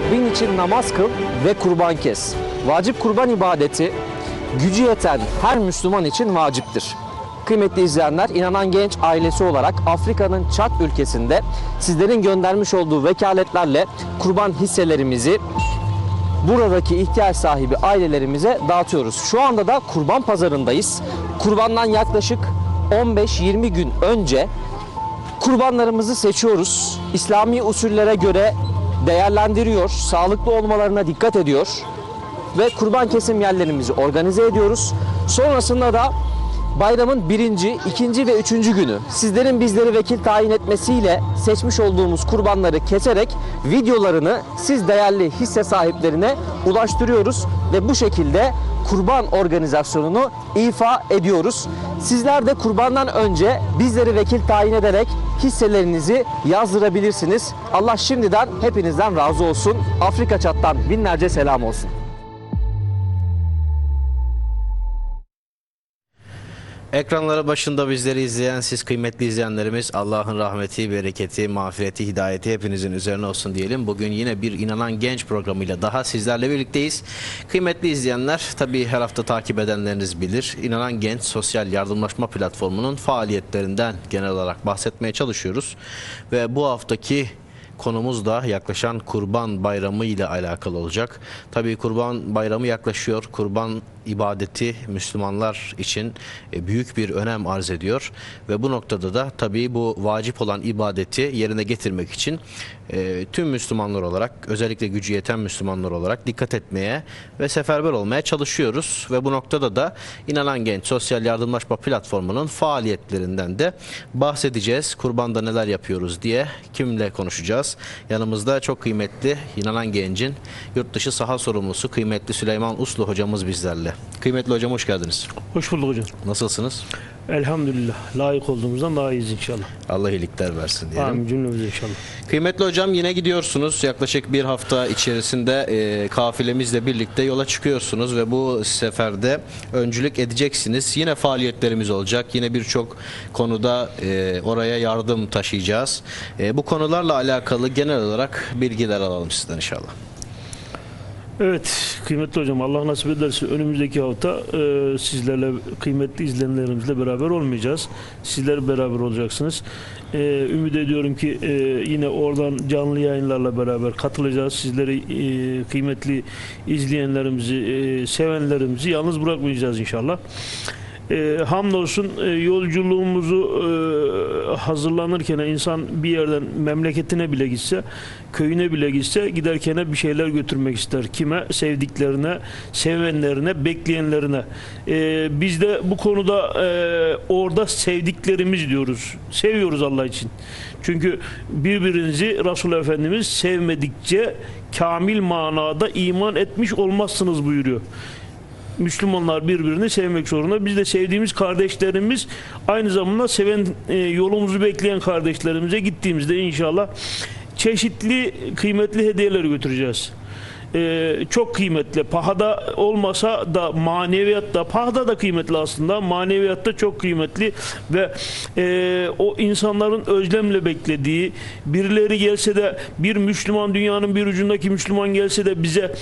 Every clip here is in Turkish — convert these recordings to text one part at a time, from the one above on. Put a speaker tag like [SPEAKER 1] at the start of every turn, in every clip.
[SPEAKER 1] Rabbin için namaz kıl ve kurban kes. Vacip kurban ibadeti gücü yeten her Müslüman için vaciptir. Kıymetli izleyenler, inanan genç ailesi olarak Afrika'nın Çat ülkesinde sizlerin göndermiş olduğu vekaletlerle kurban hisselerimizi buradaki ihtiyaç sahibi ailelerimize dağıtıyoruz. Şu anda da kurban pazarındayız. Kurbandan yaklaşık 15-20 gün önce kurbanlarımızı seçiyoruz. İslami usullere göre değerlendiriyor, sağlıklı olmalarına dikkat ediyor ve kurban kesim yerlerimizi organize ediyoruz. Sonrasında da bayramın birinci, ikinci ve üçüncü günü sizlerin bizleri vekil tayin etmesiyle seçmiş olduğumuz kurbanları keserek videolarını siz değerli hisse sahiplerine ulaştırıyoruz ve bu şekilde kurban organizasyonunu ifa ediyoruz. Sizler de kurbandan önce bizleri vekil tayin ederek hisselerinizi yazdırabilirsiniz. Allah şimdiden hepinizden razı olsun. Afrika çattan binlerce selam olsun.
[SPEAKER 2] Ekranları başında bizleri izleyen siz kıymetli izleyenlerimiz Allah'ın rahmeti, bereketi, mağfireti, hidayeti hepinizin üzerine olsun diyelim. Bugün yine bir inanan genç programıyla daha sizlerle birlikteyiz. Kıymetli izleyenler tabii her hafta takip edenleriniz bilir. İnanan Genç Sosyal Yardımlaşma Platformu'nun faaliyetlerinden genel olarak bahsetmeye çalışıyoruz. Ve bu haftaki konumuz da yaklaşan Kurban Bayramı ile alakalı olacak. Tabii Kurban Bayramı yaklaşıyor. Kurban ibadeti Müslümanlar için e, büyük bir önem arz ediyor ve bu noktada da tabii bu vacip olan ibadeti yerine getirmek için e, tüm Müslümanlar olarak özellikle gücü yeten Müslümanlar olarak dikkat etmeye ve seferber olmaya çalışıyoruz ve bu noktada da inanan genç sosyal yardımlaşma platformunun faaliyetlerinden de bahsedeceğiz. Kurbanda neler yapıyoruz diye kimle konuşacağız? Yanımızda çok kıymetli inanan gencin yurt dışı saha sorumlusu kıymetli Süleyman Uslu hocamız bizlerle. Kıymetli hocam hoş geldiniz.
[SPEAKER 3] Hoş bulduk hocam.
[SPEAKER 2] Nasılsınız?
[SPEAKER 3] Elhamdülillah. Layık olduğumuzdan daha iyiyiz inşallah.
[SPEAKER 2] Allah iyilikler versin diyelim.
[SPEAKER 3] Amin cümlemize inşallah.
[SPEAKER 2] Kıymetli hocam yine gidiyorsunuz. Yaklaşık bir hafta içerisinde e, kafilemizle birlikte yola çıkıyorsunuz ve bu seferde öncülük edeceksiniz. Yine faaliyetlerimiz olacak. Yine birçok konuda e, oraya yardım taşıyacağız. E, bu konularla alakalı genel olarak bilgiler alalım sizden inşallah.
[SPEAKER 3] Evet kıymetli hocam Allah nasip ederse önümüzdeki hafta e, sizlerle kıymetli izleyenlerimizle beraber olmayacağız. Sizler beraber olacaksınız. E, ümit ediyorum ki e, yine oradan canlı yayınlarla beraber katılacağız. Sizleri e, kıymetli izleyenlerimizi, e, sevenlerimizi yalnız bırakmayacağız inşallah. E, hamdolsun e, yolculuğumuzu e, hazırlanırken insan bir yerden memleketine bile gitse, köyüne bile gitse giderken bir şeyler götürmek ister. Kime? Sevdiklerine, sevenlerine, bekleyenlerine. E, biz de bu konuda e, orada sevdiklerimiz diyoruz. Seviyoruz Allah için. Çünkü birbirinizi Resul Efendimiz sevmedikçe kamil manada iman etmiş olmazsınız buyuruyor. Müslümanlar birbirini sevmek zorunda. Biz de sevdiğimiz kardeşlerimiz aynı zamanda seven e, yolumuzu bekleyen kardeşlerimize gittiğimizde inşallah çeşitli kıymetli hediyeler götüreceğiz. E, çok kıymetli. Pahada olmasa da maneviyatta, pahada da kıymetli aslında. Maneviyatta çok kıymetli ve e, o insanların özlemle beklediği birileri gelse de bir Müslüman dünyanın bir ucundaki Müslüman gelse de bize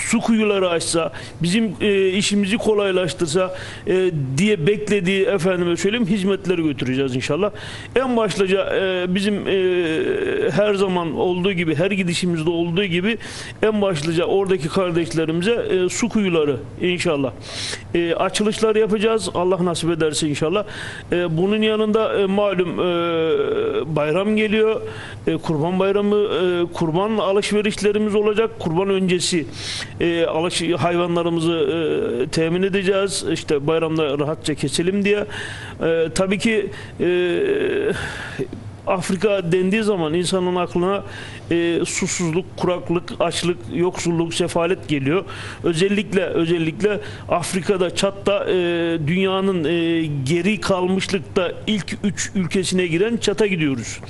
[SPEAKER 3] su kuyuları açsa, bizim e, işimizi kolaylaştırsa e, diye beklediği efendime söyleyeyim hizmetleri götüreceğiz inşallah. En başlıca e, bizim e, her zaman olduğu gibi, her gidişimizde olduğu gibi en başlıca oradaki kardeşlerimize e, su kuyuları inşallah. E, açılışlar yapacağız. Allah nasip ederse inşallah. E, bunun yanında e, malum e, bayram geliyor. E, kurban bayramı, e, kurban alışverişlerimiz olacak. Kurban öncesi e, alış hayvanlarımızı e, temin edeceğiz. İşte bayramda rahatça keselim diye. E, tabii ki e, Afrika dendiği zaman insanın aklına e, susuzluk, kuraklık, açlık, yoksulluk, sefalet geliyor. Özellikle özellikle Afrika'da, Çat'ta e, dünyanın e, geri kalmışlıkta ilk üç ülkesine giren Çat'a gidiyoruz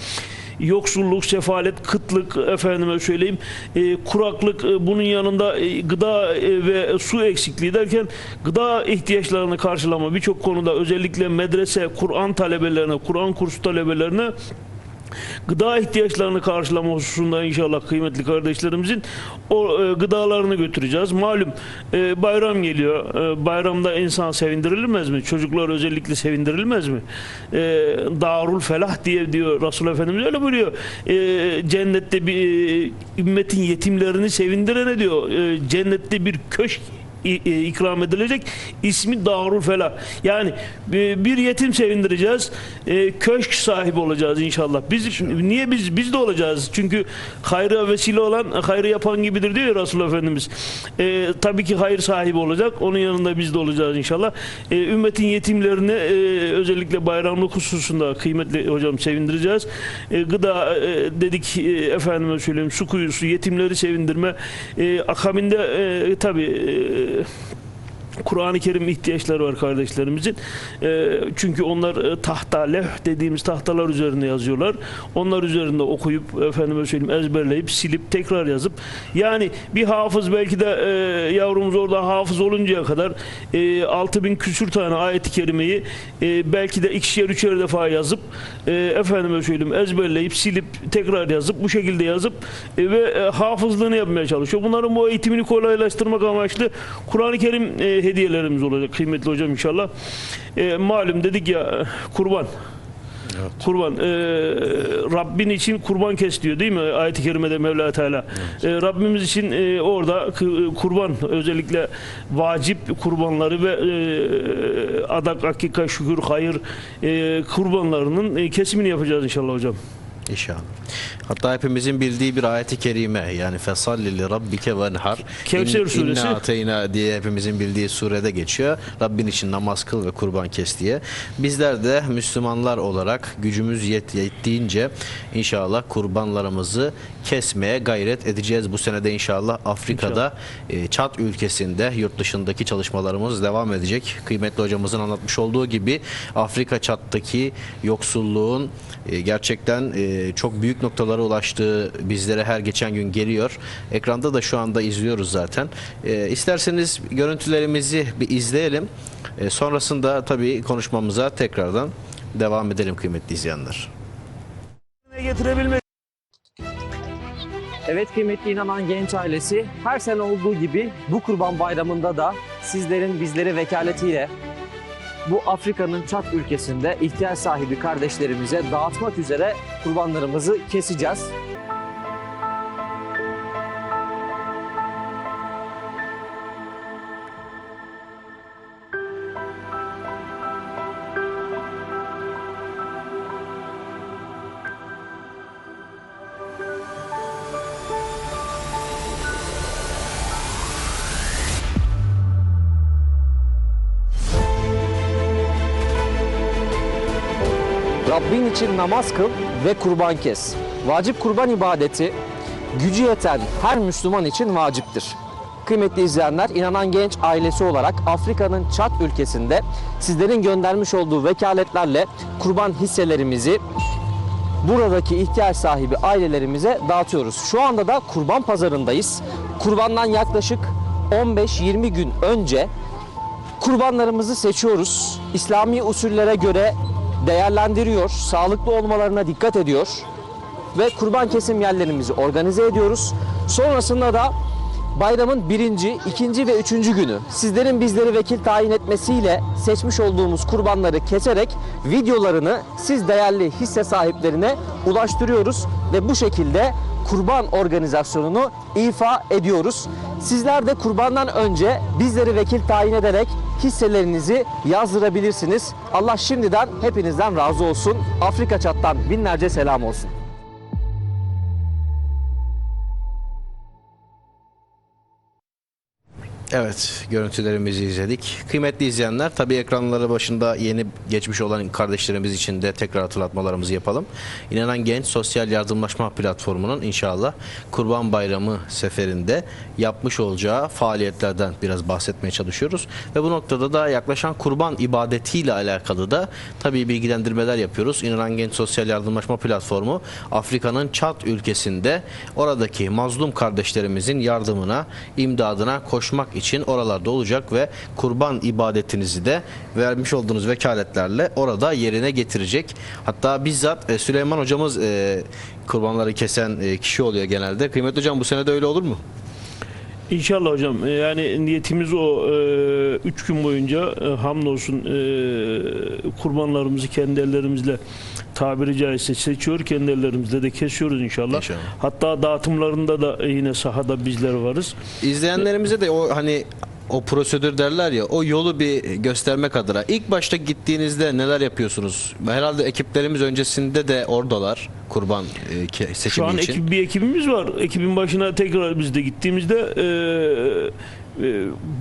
[SPEAKER 3] yoksulluk, sefalet, kıtlık, efendime söyleyeyim, e, kuraklık, e, bunun yanında e, gıda e, ve su eksikliği derken gıda ihtiyaçlarını karşılama birçok konuda özellikle medrese, Kur'an talebelerine, Kur'an kursu talebelerine gıda ihtiyaçlarını karşılama hususunda inşallah kıymetli kardeşlerimizin o e, gıdalarını götüreceğiz. Malum e, bayram geliyor. E, bayramda insan sevindirilmez mi? Çocuklar özellikle sevindirilmez mi? E, Darul Felah diye diyor Resul Efendimiz öyle buyuruyor. E, cennette bir e, ümmetin yetimlerini sevindirene diyor. E, cennette bir köşk ikram edilecek. İsmi Darul Felah. Yani e, bir yetim sevindireceğiz. E, Köşk sahibi olacağız inşallah. Biz niye biz biz de olacağız? Çünkü hayra vesile olan hayrı yapan gibidir diyor Resulullah Efendimiz. E, tabii ki hayır sahibi olacak. Onun yanında biz de olacağız inşallah. E, ümmetin yetimlerini e, özellikle bayramlık hususunda kıymetli hocam sevindireceğiz. E, gıda e, dedik e, efendime söyleyeyim su kuyusu yetimleri sevindirme e, akabinde e, tabii e, uh, Kur'an-ı Kerim ihtiyaçları var kardeşlerimizin. E, çünkü onlar e, tahta, levh dediğimiz tahtalar üzerinde yazıyorlar. Onlar üzerinde okuyup, efendime söyleyeyim ezberleyip, silip, tekrar yazıp. Yani bir hafız belki de e, yavrumuz orada hafız oluncaya kadar e, 6000 küsür tane ayet-i kerimeyi e, belki de ikişer üçer defa yazıp, e, efendime söyleyeyim ezberleyip, silip, tekrar yazıp, bu şekilde yazıp e, ve e, hafızlığını yapmaya çalışıyor. Bunların bu eğitimini kolaylaştırmak amaçlı Kur'an-ı Kerim e, hediyelerimiz olacak kıymetli hocam inşallah. E, malum dedik ya kurban. Kurban. E, Rabbin için kurban kes diyor değil mi? Ayet-i kerimede Mevla Teala. E, Rabbimiz için e, orada kı- kurban özellikle vacip kurbanları ve e, adak, hakika, şükür, hayır e, kurbanlarının e, kesimini yapacağız inşallah hocam.
[SPEAKER 2] İnşallah. Hatta hepimizin bildiği bir ayeti kerime yani fesalli li rabbike venhar.
[SPEAKER 3] Kevser suresi.
[SPEAKER 2] İnna ateyna diye hepimizin bildiği surede geçiyor. Rabbin için namaz kıl ve kurban kes diye. Bizler de Müslümanlar olarak gücümüz yet yettiğince inşallah kurbanlarımızı kesmeye gayret edeceğiz. Bu senede inşallah Afrika'da e, Çat ülkesinde yurt dışındaki çalışmalarımız devam edecek. Kıymetli hocamızın anlatmış olduğu gibi Afrika Çat'taki yoksulluğun e, gerçekten e, çok büyük noktalara ulaştığı bizlere her geçen gün geliyor. Ekranda da şu anda izliyoruz zaten. E, isterseniz görüntülerimizi bir izleyelim. E, sonrasında tabii konuşmamıza tekrardan devam edelim kıymetli izleyenler.
[SPEAKER 1] Evet kıymetli inanan genç ailesi her sene olduğu gibi bu kurban bayramında da sizlerin bizleri vekaletiyle bu Afrika'nın Çat ülkesinde ihtiyaç sahibi kardeşlerimize dağıtmak üzere kurbanlarımızı keseceğiz. Rabbin için namaz kıl ve kurban kes. Vacip kurban ibadeti gücü yeten her Müslüman için vaciptir. Kıymetli izleyenler, inanan genç ailesi olarak Afrika'nın Çat ülkesinde sizlerin göndermiş olduğu vekaletlerle kurban hisselerimizi buradaki ihtiyaç sahibi ailelerimize dağıtıyoruz. Şu anda da kurban pazarındayız. Kurbandan yaklaşık 15-20 gün önce kurbanlarımızı seçiyoruz. İslami usullere göre değerlendiriyor, sağlıklı olmalarına dikkat ediyor ve kurban kesim yerlerimizi organize ediyoruz. Sonrasında da bayramın birinci, ikinci ve üçüncü günü sizlerin bizleri vekil tayin etmesiyle seçmiş olduğumuz kurbanları keserek videolarını siz değerli hisse sahiplerine ulaştırıyoruz ve bu şekilde kurban organizasyonunu ifa ediyoruz. Sizler de kurbandan önce bizleri vekil tayin ederek hisselerinizi yazdırabilirsiniz. Allah şimdiden hepinizden razı olsun. Afrika Çat'tan binlerce selam olsun.
[SPEAKER 2] Evet, görüntülerimizi izledik. Kıymetli izleyenler, tabii ekranları başında yeni geçmiş olan kardeşlerimiz için de tekrar hatırlatmalarımızı yapalım. İnanan Genç Sosyal Yardımlaşma Platformu'nun inşallah Kurban Bayramı seferinde yapmış olacağı faaliyetlerden biraz bahsetmeye çalışıyoruz. Ve bu noktada da yaklaşan kurban ibadetiyle alakalı da tabii bilgilendirmeler yapıyoruz. İnanan Genç Sosyal Yardımlaşma Platformu Afrika'nın Çat ülkesinde oradaki mazlum kardeşlerimizin yardımına, imdadına koşmak için oralarda olacak ve kurban ibadetinizi de vermiş olduğunuz vekaletlerle orada yerine getirecek. Hatta bizzat e, Süleyman hocamız e, kurbanları kesen e, kişi oluyor genelde. Kıymetli hocam bu sene de öyle olur mu?
[SPEAKER 3] İnşallah hocam. Yani niyetimiz o. Üç gün boyunca hamdolsun kurbanlarımızı kendi ellerimizle tabiri caizse seçiyor. Kendi ellerimizle de kesiyoruz inşallah.
[SPEAKER 2] İnşallah.
[SPEAKER 3] Hatta dağıtımlarında da yine sahada bizler varız.
[SPEAKER 2] İzleyenlerimize de o hani o prosedür derler ya o yolu bir göstermek adına ilk başta gittiğinizde neler yapıyorsunuz? Herhalde ekiplerimiz öncesinde de oradalar kurban e, ke-
[SPEAKER 3] Şu
[SPEAKER 2] seçimi
[SPEAKER 3] an
[SPEAKER 2] için.
[SPEAKER 3] ekip, bir ekibimiz var. Ekibin başına tekrar biz de gittiğimizde e,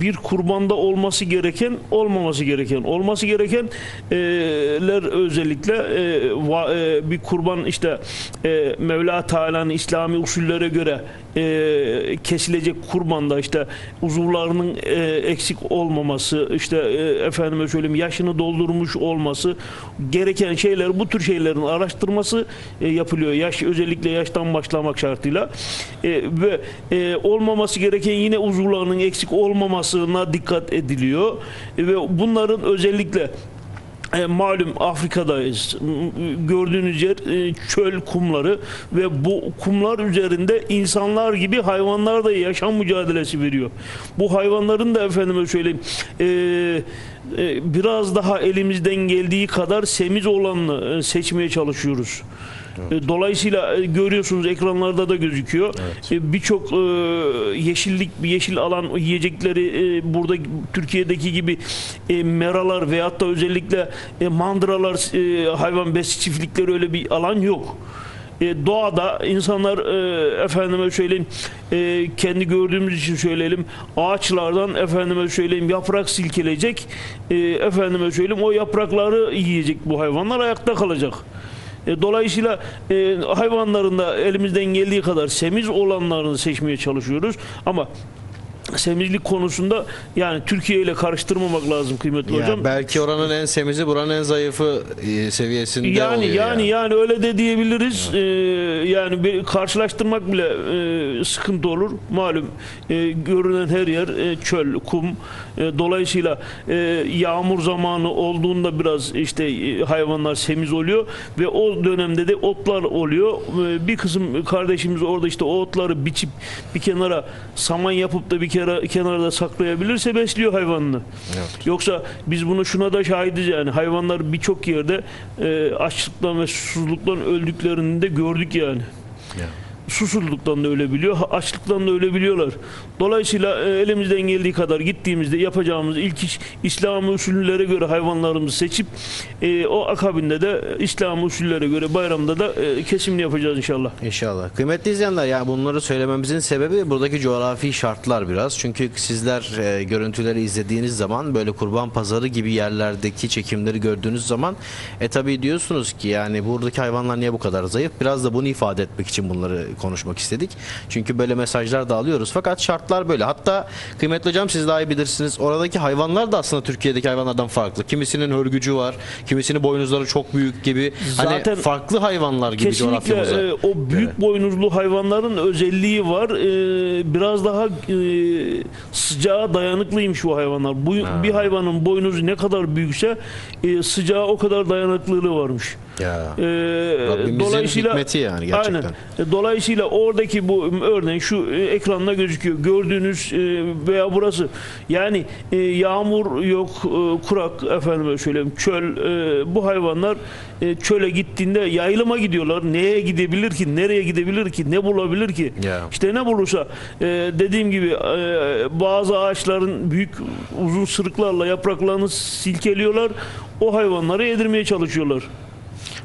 [SPEAKER 3] bir kurbanda olması gereken, olmaması gereken, olması gerekenler özellikle e, e, bir kurban işte e, Mevla Teala'nın İslami usullere göre e, kesilecek kurbanda işte uzuvlarının e, eksik olmaması, işte e, efendime söyleyeyim yaşını doldurmuş olması gereken şeyler bu tür şeylerin araştırması e, yapılıyor. Yaş özellikle yaştan başlamak şartıyla E, ve e, olmaması gereken yine uzuvlarının eksik olmamasına dikkat ediliyor ve bunların özellikle e, malum Afrika'dayız. Gördüğünüz yer e, çöl kumları ve bu kumlar üzerinde insanlar gibi hayvanlar da yaşam mücadelesi veriyor. Bu hayvanların da efendime söyleyeyim e, e, biraz daha elimizden geldiği kadar semiz olanını e, seçmeye çalışıyoruz. E, Dolayısıyla e, görüyorsunuz ekranlarda da gözüküyor. E, Birçok e, yeşillik, yeşil alan yiyecekleri burada Türkiye'deki gibi meralar veyahut da özellikle mandıralar, hayvan besi çiftlikleri öyle bir alan yok. E, doğada insanlar e, efendime söyleyeyim e, kendi gördüğümüz için söyleyelim ağaçlardan efendime söyleyeyim yaprak silkeleyecek e, efendime söyleyeyim o yaprakları yiyecek bu hayvanlar ayakta kalacak. E, Dolayısıyla e, hayvanların da elimizden geldiği kadar semiz olanlarını seçmeye çalışıyoruz. Ama semizlik konusunda yani Türkiye ile karıştırmamak lazım kıymetli
[SPEAKER 2] Ya
[SPEAKER 3] hocam.
[SPEAKER 2] belki oranın en semizi buranın en zayıfı e, seviyesinde
[SPEAKER 3] Yani
[SPEAKER 2] oluyor
[SPEAKER 3] yani
[SPEAKER 2] ya.
[SPEAKER 3] yani öyle de diyebiliriz. Ee, yani bir karşılaştırmak bile e, sıkıntı olur. Malum e, görünen her yer e, çöl, kum. E, dolayısıyla e, yağmur zamanı olduğunda biraz işte e, hayvanlar semiz oluyor ve o dönemde de otlar oluyor. Bir kısım kardeşimiz orada işte o otları biçip bir kenara saman yapıp da bir kere kenarda saklayabilirse besliyor hayvanını. Yoksa biz bunu şuna da şahidiz yani hayvanlar birçok yerde açlıktan ve susuzluktan öldüklerini de gördük yani.
[SPEAKER 2] Ya.
[SPEAKER 3] Susuzluktan da ölebiliyor, açlıktan da ölebiliyorlar. Dolayısıyla e, elimizden geldiği kadar gittiğimizde yapacağımız ilk iş İslam usullere göre hayvanlarımızı seçip e, o akabinde de İslam usullere göre bayramda da e, kesimini yapacağız inşallah.
[SPEAKER 2] İnşallah. Kıymetli izleyenler yani bunları söylememizin sebebi buradaki coğrafi şartlar biraz. Çünkü sizler e, görüntüleri izlediğiniz zaman böyle kurban pazarı gibi yerlerdeki çekimleri gördüğünüz zaman e tabi diyorsunuz ki yani buradaki hayvanlar niye bu kadar zayıf? Biraz da bunu ifade etmek için bunları konuşmak istedik. Çünkü böyle mesajlar da alıyoruz. Fakat şartlar böyle. Hatta kıymetli hocam siz daha iyi bilirsiniz. Oradaki hayvanlar da aslında Türkiye'deki hayvanlardan farklı. Kimisinin hörgücü var. Kimisinin boynuzları çok büyük gibi.
[SPEAKER 3] Zaten
[SPEAKER 2] hani farklı hayvanlar gibi
[SPEAKER 3] Kesinlikle e, o büyük boynuzlu hayvanların özelliği var. E, biraz daha e, sıcağa dayanıklıymış bu hayvanlar. Bu bir hayvanın boynuzu ne kadar büyükse e, sıcağa o kadar dayanıklılığı varmış.
[SPEAKER 2] Ya.
[SPEAKER 3] E,
[SPEAKER 2] Rabbimizin hikmeti yani gerçekten.
[SPEAKER 3] Aynen. Dolayısıyla oradaki bu örneğin şu e, ekranda gözüküyor. Gördüğünüz e, veya burası yani e, yağmur yok, kurak efendime söyleyeyim çöl bu hayvanlar çöle gittiğinde yayılıma gidiyorlar. Neye gidebilir ki? Nereye gidebilir ki? Ne bulabilir ki?
[SPEAKER 2] Ya.
[SPEAKER 3] İşte ne bulursa dediğim gibi bazı ağaçların büyük uzun sırıklarla yapraklarını silkeliyorlar. O hayvanları yedirmeye çalışıyorlar.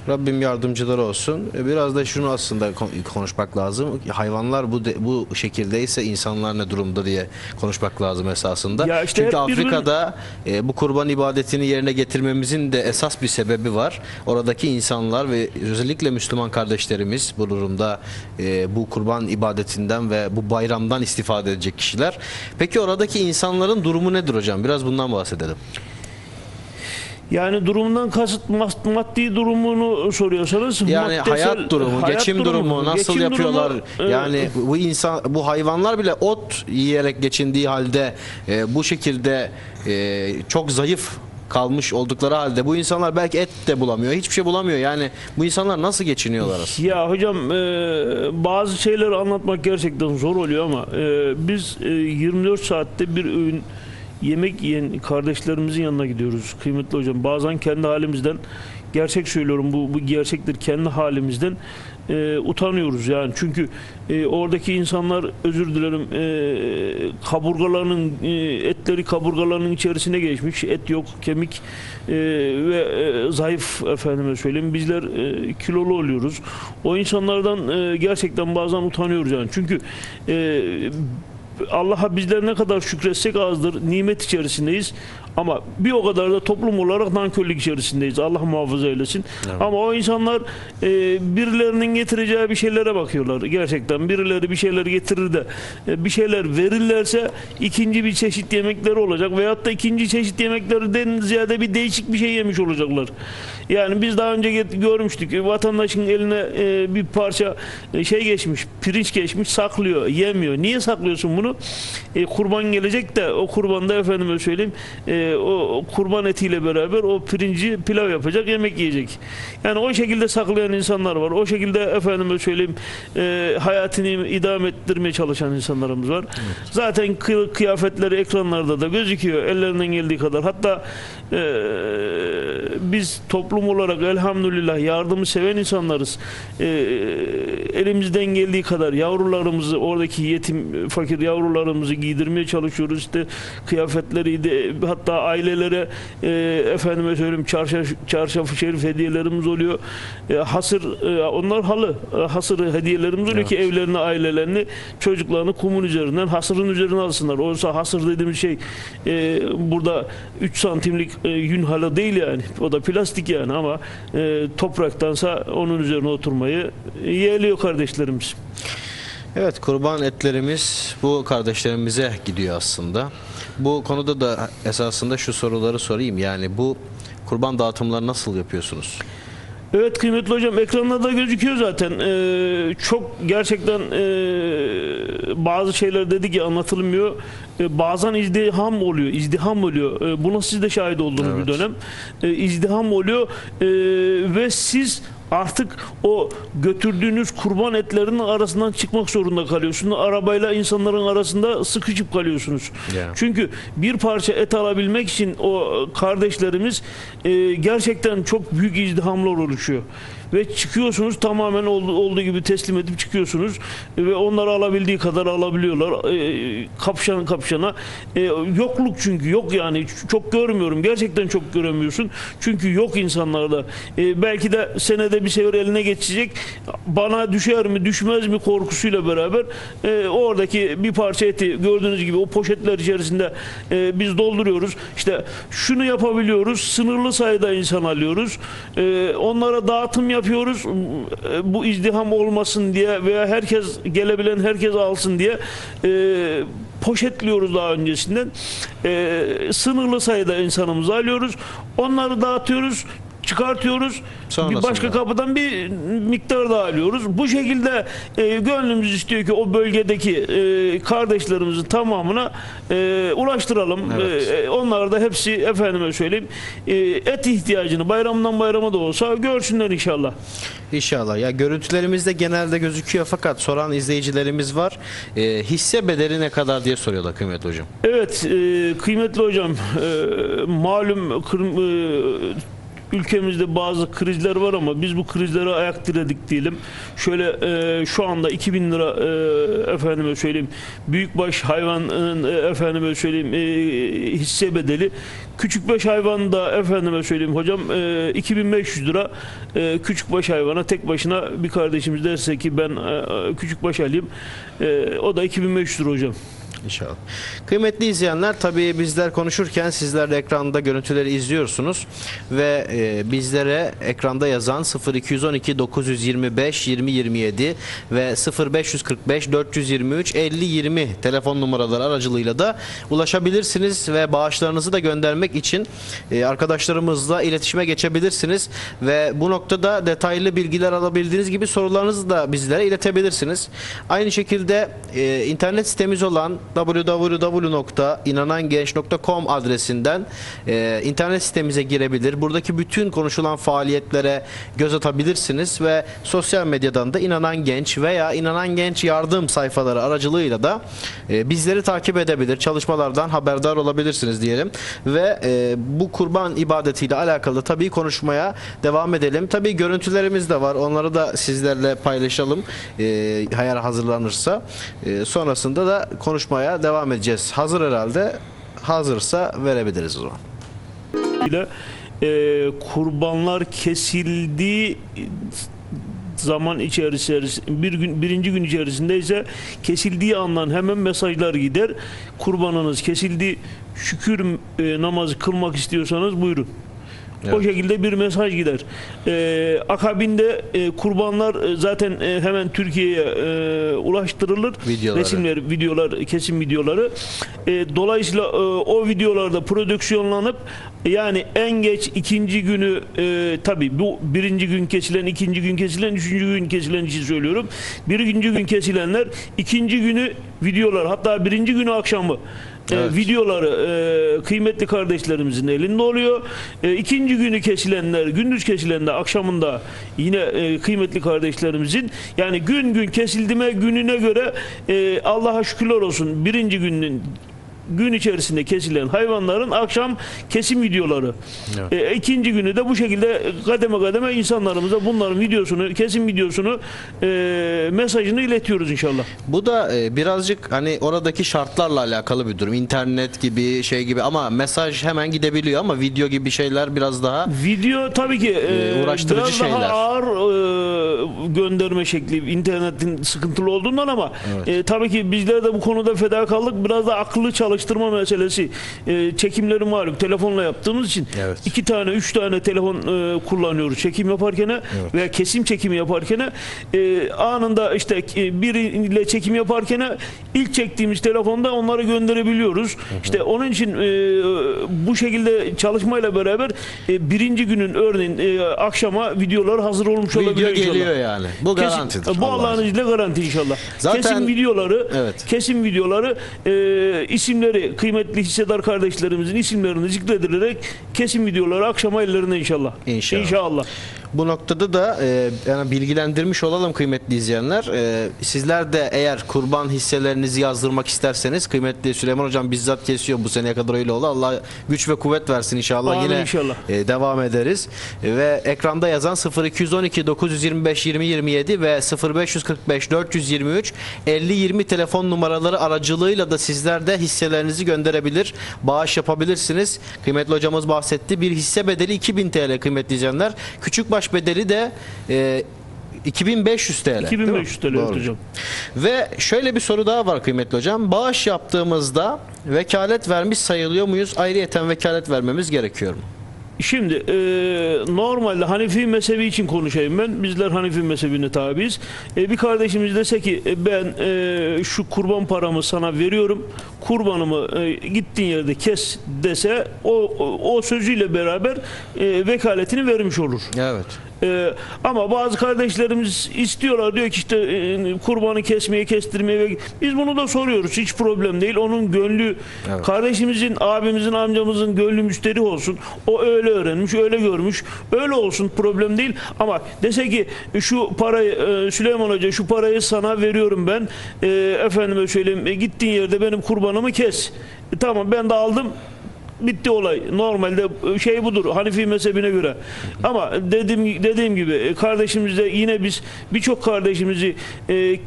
[SPEAKER 2] Rabbim yardımcıları olsun. E, Biraz da şunu aslında kon- konuşmak lazım. Hayvanlar bu de- bu şekildeyse insanlar ne durumda diye konuşmak lazım esasında.
[SPEAKER 3] Ya işte
[SPEAKER 2] Çünkü Afrika'da e, bu kurban ibadetini yerine getirmemizin de esas bir sebebi var. Oradaki insanlar ve özellikle Müslüman kardeşlerimiz bu durumda e, bu kurban ibadetinden ve bu bayramdan istifade edecek kişiler. Peki oradaki insanların durumu nedir hocam? Biraz bundan bahsedelim.
[SPEAKER 3] Yani durumundan kasıt mad- maddi durumunu soruyorsanız
[SPEAKER 2] Yani
[SPEAKER 3] maddesel-
[SPEAKER 2] hayat durumu,
[SPEAKER 3] hayat
[SPEAKER 2] geçim durumu, nasıl
[SPEAKER 3] geçim
[SPEAKER 2] yapıyorlar?
[SPEAKER 3] durumu, e,
[SPEAKER 2] yani bu insan bu hayvanlar bile ot yiyerek geçindiği halde e, bu şekilde e, çok zayıf kalmış oldukları halde bu insanlar belki et de bulamıyor. Hiçbir şey bulamıyor. Yani bu insanlar nasıl geçiniyorlar aslında?
[SPEAKER 3] Ya hocam e, bazı şeyleri anlatmak gerçekten zor oluyor ama e, biz e, 24 saatte bir öğün yemek yiyen kardeşlerimizin yanına gidiyoruz. Kıymetli hocam. Bazen kendi halimizden gerçek söylüyorum bu, bu gerçektir kendi halimizden e, utanıyoruz yani. Çünkü e, oradaki insanlar özür dilerim e, kaburgalarının e, etleri kaburgalarının içerisine geçmiş. Et yok kemik e, ve e, zayıf efendime söyleyeyim. Bizler e, kilolu oluyoruz. O insanlardan e, gerçekten bazen utanıyoruz yani. Çünkü e, Allah'a bizler ne kadar şükretsek azdır. Nimet içerisindeyiz. Ama bir o kadar da toplum olarak nankörlük içerisindeyiz. Allah muhafaza eylesin. Ama o insanlar e, birilerinin getireceği bir şeylere bakıyorlar. Gerçekten birileri bir şeyler getirir de e, bir şeyler verirlerse ikinci bir çeşit yemekleri olacak. Veyahut da ikinci çeşit yemeklerden ziyade bir değişik bir şey yemiş olacaklar. Yani biz daha önce görmüştük. E, Vatandaşın eline e, bir parça e, şey geçmiş, pirinç geçmiş, saklıyor, yemiyor. Niye saklıyorsun bunu? E, kurban gelecek de o kurbanda efendime söyleyeyim e, o, o kurban etiyle beraber o pirinci pilav yapacak, yemek yiyecek. Yani o şekilde saklayan insanlar var. O şekilde efendime söyleyeyim e, hayatını idame ettirmeye çalışan insanlarımız var. Zaten kı- kıyafetleri ekranlarda da gözüküyor ellerinden geldiği kadar. Hatta e, biz toplum olarak elhamdülillah yardımı seven insanlarız. E, elimizden geldiği kadar yavrularımızı oradaki yetim fakir yavrularımızı giydirmeye çalışıyoruz. İşte kıyafetleri de hatta ailelere e, efendime söyleyeyim çarşaf çarşaf şerif hediyelerimiz oluyor. E, hasır e, onlar halı e, hasır hediyelerimiz oluyor ki evlerini ailelerini çocuklarını kumun üzerinden hasırın üzerine alsınlar. Oysa hasır dediğimiz şey e, burada 3 santimlik e, yün halı değil yani. O da plastik yani ama e, topraktansa onun üzerine oturmayı yeğliyor kardeşlerimiz.
[SPEAKER 2] Evet kurban etlerimiz bu kardeşlerimize gidiyor aslında. Bu konuda da esasında şu soruları sorayım. Yani bu kurban dağıtımları nasıl yapıyorsunuz?
[SPEAKER 3] Evet kıymetli hocam ekranlarda gözüküyor zaten. Ee, çok gerçekten e, bazı şeyler dedi ki anlatılmıyor. Ee, bazen izdiham oluyor. izdiham oluyor. Ee, buna siz de şahit olduğunuz
[SPEAKER 2] Evet.
[SPEAKER 3] bir dönem. Ee, izdiham oluyor Ee, ve siz artık o götürdüğünüz kurban etlerinin arasından çıkmak zorunda kalıyorsunuz. Arabayla insanların arasında sıkışıp kalıyorsunuz.
[SPEAKER 2] Ya.
[SPEAKER 3] Çünkü bir parça et alabilmek için o kardeşlerimiz e, gerçekten çok büyük izdihamlar oluşuyor. Ve çıkıyorsunuz tamamen olduğu, gibi teslim edip çıkıyorsunuz ve onları alabildiği kadar alabiliyorlar. E, kapşan kapşana. E, yokluk çünkü yok yani çok görmüyorum. Gerçekten çok göremiyorsun. Çünkü yok insanlarda. E, belki de senede bir sefer eline geçecek. Bana düşer mi düşmez mi korkusuyla beraber e, oradaki bir parça eti gördüğünüz gibi o poşetler içerisinde e, biz dolduruyoruz. İşte şunu yapabiliyoruz. Sınırlı sayıda insan alıyoruz. E, onlara dağıtım yapıyoruz. E, bu izdiham olmasın diye veya herkes gelebilen herkes alsın diye e, poşetliyoruz daha öncesinden. E, sınırlı sayıda insanımızı alıyoruz. Onları dağıtıyoruz çıkartıyoruz.
[SPEAKER 2] Sonrasında.
[SPEAKER 3] Bir başka kapıdan bir miktar daha alıyoruz. Bu şekilde e, gönlümüz istiyor ki o bölgedeki e, kardeşlerimizin tamamına e, ulaştıralım.
[SPEAKER 2] Evet.
[SPEAKER 3] E, onlar da hepsi efendime söyleyeyim e, et ihtiyacını bayramdan bayrama da olsa görsünler inşallah.
[SPEAKER 2] İnşallah. Ya görüntülerimizde genelde gözüküyor fakat soran izleyicilerimiz var. Ee, hisse bedeli ne kadar diye soruyorlar kıymetli hocam.
[SPEAKER 3] Evet e, kıymetli hocam e, malum kırm- e, ülkemizde bazı krizler var ama biz bu krizlere ayak diredik diyelim. Şöyle e, şu anda 2000 lira e, efendime söyleyeyim büyükbaş hayvanın e, efendime söyleyeyim e, hisse bedeli küçükbaş hayvan da efendime söyleyeyim hocam e, 2500 lira e, küçükbaş hayvana tek başına bir kardeşimiz derse ki ben e, küçükbaş alayım e, o da 2500 lira hocam.
[SPEAKER 2] İnşallah. Kıymetli izleyenler tabii bizler konuşurken sizler de ekranda görüntüleri izliyorsunuz ve e, bizlere ekranda yazan 0212 925 20 27 ve 0545 423 50 20 telefon numaraları aracılığıyla da ulaşabilirsiniz ve bağışlarınızı da göndermek için e, arkadaşlarımızla iletişime geçebilirsiniz ve bu noktada detaylı bilgiler alabildiğiniz gibi sorularınızı da bizlere iletebilirsiniz. Aynı şekilde e, internet sitemiz olan www.inanangenç.com adresinden e, internet sitemize girebilir. Buradaki bütün konuşulan faaliyetlere göz atabilirsiniz ve sosyal medyadan da inanan genç veya inanan genç yardım sayfaları aracılığıyla da e, bizleri takip edebilir. Çalışmalardan haberdar olabilirsiniz diyelim. Ve e, bu kurban ibadetiyle alakalı tabii konuşmaya devam edelim. Tabii görüntülerimiz de var. Onları da sizlerle paylaşalım. E, eğer hazırlanırsa. E, sonrasında da konuşmaya devam edeceğiz. Hazır herhalde. Hazırsa verebiliriz o zaman.
[SPEAKER 3] ile e, kurbanlar kesildiği zaman içerisinde bir gün birinci gün içerisinde ise kesildiği andan hemen mesajlar gider. Kurbanınız kesildi. Şükür e, namazı kılmak istiyorsanız buyurun. O
[SPEAKER 2] Evet.
[SPEAKER 3] şekilde bir mesaj gider. Ee, akabinde e, kurbanlar e, zaten e, hemen Türkiye'ye e, ulaştırılır.
[SPEAKER 2] Videoları.
[SPEAKER 3] Resimler, videolar, kesim videoları. E, dolayısıyla e, o videolarda prodüksiyonlanıp yani en geç ikinci günü e, tabii bu birinci gün kesilen, ikinci gün kesilen, üçüncü gün kesilen için söylüyorum. Birinci gün kesilenler ikinci günü videolar hatta birinci günü akşamı e,
[SPEAKER 2] Evet.
[SPEAKER 3] videoları e, kıymetli kardeşlerimizin elinde oluyor. E, ikinci günü kesilenler, gündüz kesilenler akşamında yine e, kıymetli kardeşlerimizin yani gün gün kesildime gününe göre e, Allah'a şükürler olsun birinci günün gün içerisinde kesilen hayvanların akşam kesim videoları.
[SPEAKER 2] Evet.
[SPEAKER 3] E, ikinci günü de bu şekilde kademe kademe insanlarımıza bunların videosunu, kesim videosunu e, mesajını iletiyoruz inşallah.
[SPEAKER 2] Bu da e, birazcık hani oradaki şartlarla alakalı bir durum. İnternet gibi şey gibi ama mesaj hemen gidebiliyor ama video gibi şeyler biraz daha
[SPEAKER 3] Video tabii ki e,
[SPEAKER 2] Ee, uğraştırıcı
[SPEAKER 3] biraz
[SPEAKER 2] şeyler.
[SPEAKER 3] daha ağır e, gönderme şekli internetin sıkıntılı olduğundan ama e, tabii ki bizler de bu konuda fedakarlık biraz da akıllı çalıştırma meselesi. E, çekimleri malum telefonla yaptığımız için
[SPEAKER 2] Evet.
[SPEAKER 3] iki tane üç tane telefon e, kullanıyoruz çekim yaparken veya kesim çekimi yaparken e, anında işte e, biriyle çekim yaparken ilk çektiğimiz telefonda onları gönderebiliyoruz. İşte onun için e, bu şekilde çalışmayla beraber e, birinci günün örneğin e, akşama videolar hazır olmuş
[SPEAKER 2] video
[SPEAKER 3] olabilir inşallah.
[SPEAKER 2] geliyor yani. Bu
[SPEAKER 3] Kesin-
[SPEAKER 2] garantidir.
[SPEAKER 3] bu
[SPEAKER 2] Allah'ın
[SPEAKER 3] Allah'ın
[SPEAKER 2] izniyle.
[SPEAKER 3] garanti inşallah.
[SPEAKER 2] Zaten-
[SPEAKER 3] kesim videoları,
[SPEAKER 2] Evet.
[SPEAKER 3] kesim videoları e, isimleri kıymetli hissedar kardeşlerimizin isimlerini zikredilerek kesim videoları akşama ellerinde inşallah.
[SPEAKER 2] İnşallah.
[SPEAKER 3] İnşallah.
[SPEAKER 2] Bu noktada da e, yani bilgilendirmiş olalım kıymetli izleyenler. E, sizler de eğer kurban hisselerinizi yazdırmak isterseniz kıymetli Süleyman Hocam bizzat kesiyor bu seneye kadar öyle oldu. Allah güç ve kuvvet versin inşallah.
[SPEAKER 3] Amin
[SPEAKER 2] Yine
[SPEAKER 3] inşallah.
[SPEAKER 2] e, devam ederiz. E, ve ekranda yazan 0212 925 20 27 ve 0545 423 50 20 telefon numaraları aracılığıyla da sizler de hisselerinizi gönderebilir, bağış yapabilirsiniz. Kıymetli hocamız bahsetti. Bir hisse bedeli 2000 TL kıymetli izleyenler. Küçük baş bedeli de e, 2500 TL. değil mi?
[SPEAKER 3] 2500 TL
[SPEAKER 2] Doğru.
[SPEAKER 3] hocam.
[SPEAKER 2] Ve şöyle bir soru daha var kıymetli hocam. Bağış yaptığımızda vekalet vermiş sayılıyor muyuz? Ayrıyeten vekalet vermemiz gerekiyor mu?
[SPEAKER 3] Şimdi e, normalde Hanefi mezhebi için konuşayım ben. Bizler Hanefi mezhebine tabiiz. E, bir kardeşimiz dese ki e, ben e, şu kurban paramı sana veriyorum. Kurbanımı e, gittiğin yerde kes dese o, o, o sözüyle beraber e, vekaletini vermiş olur.
[SPEAKER 2] Evet.
[SPEAKER 3] Ee, ama bazı kardeşlerimiz istiyorlar diyor ki işte e, kurbanı kesmeye kestirmeye ve biz bunu da soruyoruz hiç problem değil onun gönlü
[SPEAKER 2] Evet.
[SPEAKER 3] kardeşimizin abimizin amcamızın gönlü müşteri olsun o öyle öğrenmiş öyle görmüş öyle olsun problem değil ama dese ki şu parayı e, Süleyman Hoca şu parayı sana veriyorum ben e, efendime söyleyeyim e, gittiğin yerde benim kurbanımı kes E, tamam ben de aldım bitti olay. Normalde şey budur. Hanifi mezhebine göre. Ama dediğim dediğim gibi e, kardeşimizde yine biz birçok kardeşimizi e, e,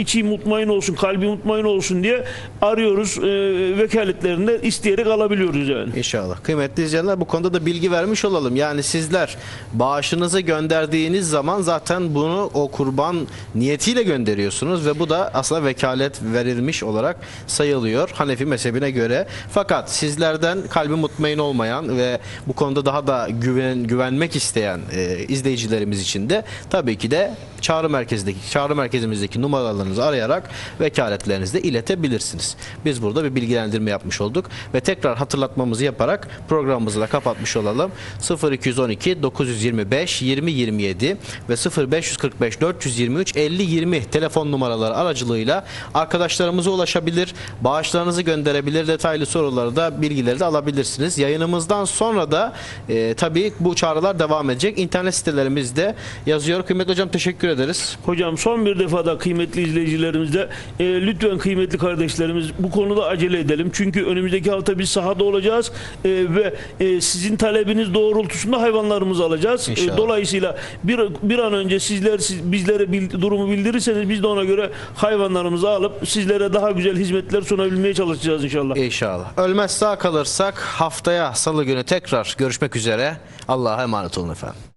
[SPEAKER 3] içi mutmain olsun, kalbi mutmain olsun diye arıyoruz. E, vekaletlerinde isteyerek alabiliyoruz yani.
[SPEAKER 2] İnşallah. Kıymetli izleyenler bu konuda da bilgi vermiş olalım. Yani sizler bağışınızı gönderdiğiniz zaman zaten bunu o kurban niyetiyle gönderiyorsunuz ve bu da aslında vekalet verilmiş olarak sayılıyor Hanefi mezhebine göre. Fakat sizlerden kalbi mutmain olmayan ve bu konuda daha da güven, güvenmek isteyen e, izleyicilerimiz için de tabii ki de çağrı merkezindeki çağrı merkezimizdeki numaralarınızı arayarak vekaletlerinizi iletebilirsiniz. Biz burada bir bilgilendirme yapmış olduk ve tekrar hatırlatmamızı yaparak programımızı da kapatmış olalım. 0212 925 20 27 ve 0545 423 50 20 telefon numaraları aracılığıyla arkadaşlarımıza ulaşabilir, bağışlarınızı gönderebilir, detaylı soruları da bilgileri de alabilirsiniz. Yayınımızdan sonra da e, tabii bu çağrılar devam edecek. İnternet sitelerimizde yazıyor. Kıymetli hocam teşekkür ederiz.
[SPEAKER 3] Hocam son bir defa da kıymetli izleyicilerimizle e, lütfen kıymetli kardeşlerimiz bu konuda acele edelim. Çünkü önümüzdeki hafta biz sahada olacağız e, ve e, sizin talebiniz doğrultusunda hayvanlarımızı alacağız. E, dolayısıyla bir bir an önce sizler siz, bizlere bil- durumu bildirirseniz biz de ona göre hayvanlarımızı alıp sizlere daha güzel hizmetler sunabilmeye çalışacağız inşallah.
[SPEAKER 2] İnşallah. Ölmez sağ kalırsak haftaya salı günü tekrar görüşmek üzere. Allah'a emanet olun efendim.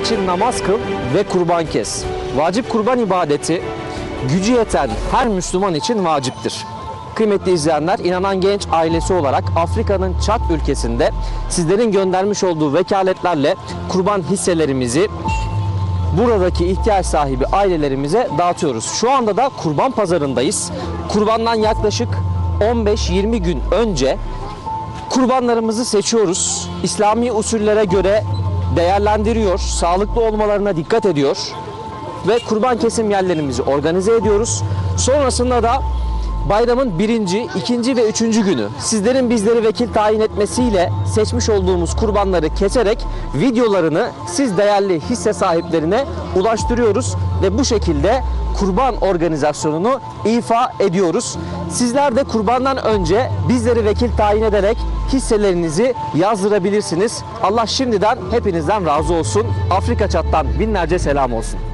[SPEAKER 1] Rabbin için namaz kıl ve kurban kes. Vacip kurban ibadeti gücü yeten her Müslüman için vaciptir. Kıymetli izleyenler, inanan genç ailesi olarak Afrika'nın Çat ülkesinde sizlerin göndermiş olduğu vekaletlerle kurban hisselerimizi buradaki ihtiyaç sahibi ailelerimize dağıtıyoruz. Şu anda da kurban pazarındayız. Kurbandan yaklaşık 15-20 gün önce kurbanlarımızı seçiyoruz. İslami usullere göre değerlendiriyor, sağlıklı olmalarına dikkat ediyor ve kurban kesim yerlerimizi organize ediyoruz. Sonrasında da bayramın birinci, ikinci ve üçüncü günü sizlerin bizleri vekil tayin etmesiyle seçmiş olduğumuz kurbanları keserek videolarını siz değerli hisse sahiplerine ulaştırıyoruz ve bu şekilde kurban organizasyonunu ifa ediyoruz. Sizler de kurbandan önce bizleri vekil tayin ederek hisselerinizi yazdırabilirsiniz. Allah şimdiden hepinizden razı olsun. Afrika çattan binlerce selam olsun.